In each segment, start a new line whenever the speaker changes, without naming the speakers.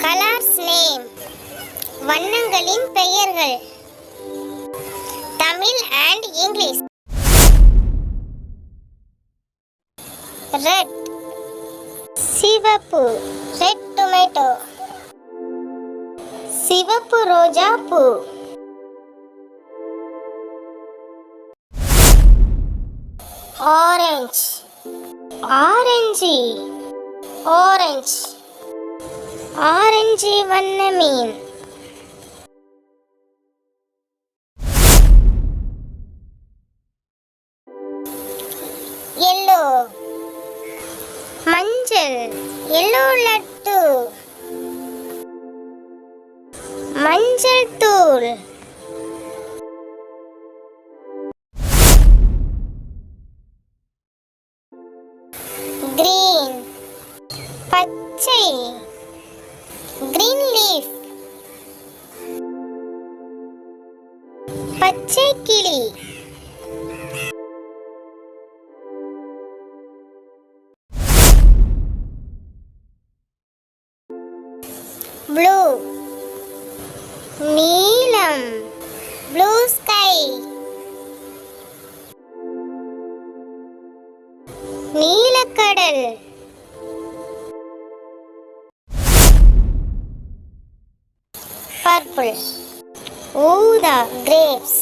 Colours name. வண்ணங்களின் பெயர்கள். Tamil and English. Red. சிவப்பு. Red tomato. சிவப்பு ரோஜா பூ. ஆரஞ்சு. ஆரஞ்சு. ஆரஞ்சு. ஆரஞ்சு வண்ண மீன். எல்லோ. மஞ்சள். எல்லோ லட்டு. மஞ்சள் தூள். பச்சை கிளி. ப்ளூ. நீலம். Blue sky. நீலக்கடல். பர்பிள். ஊதா கிரேப்ஸ்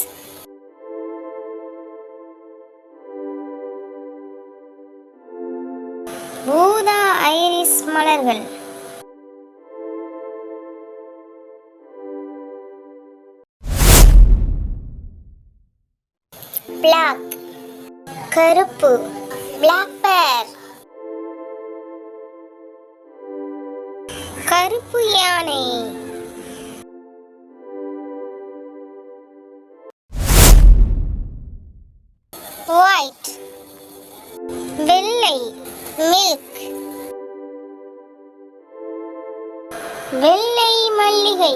ஊதா ஐரிஸ் மலர்கள் பிளாக் கருப்பு. பிளாக் பேர் கருப்பு யானை. ஒயிட் வெள்ளை மில்க் வெள்ளை மல்லிகை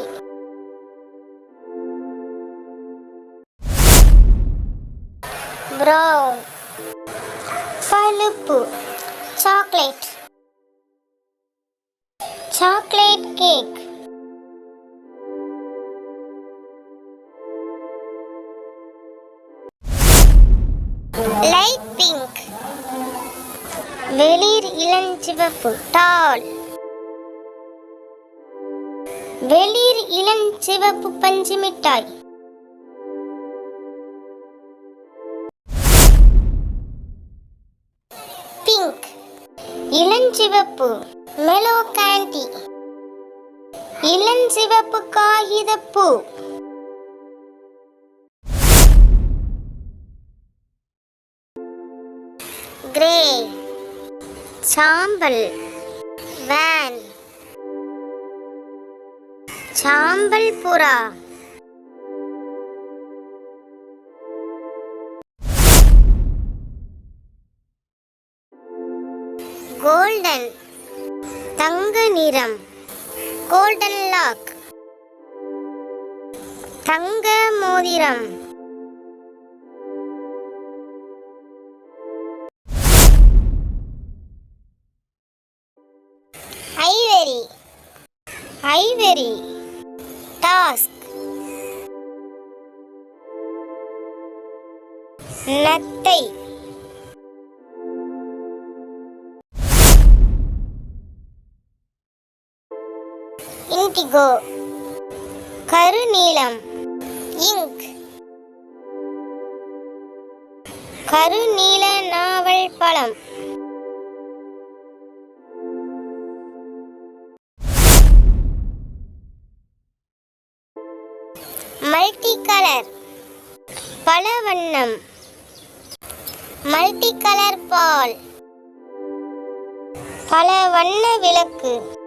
brown பழுப்பு சாக்லேட் சாக்லேட் கேக் வெளிர் இளஞ்சிவப்பு டால். வெளிர் இளஞ்சிவப்பு பஞ்சு மிட்டாய் பிங்க். இளஞ்சிவப்பு மெலோ கேண்டி. இளஞ்சிவப்பு காகிதப்பூ. கிரே. சாம்பல். வேன் சாம்பல் புறா கோல்டன் தங்க நிறம். கோல்டன் லாக் தங்க மோதிரம். ஐவரி டாஸ்க் நத்தை இண்டிகோ கருநீலம் இங்க் கருநீல நாவல் பழம் மல்டி கலர் பல வண்ணம் மல்டி கலர் பால். பல வண்ண விளக்கு.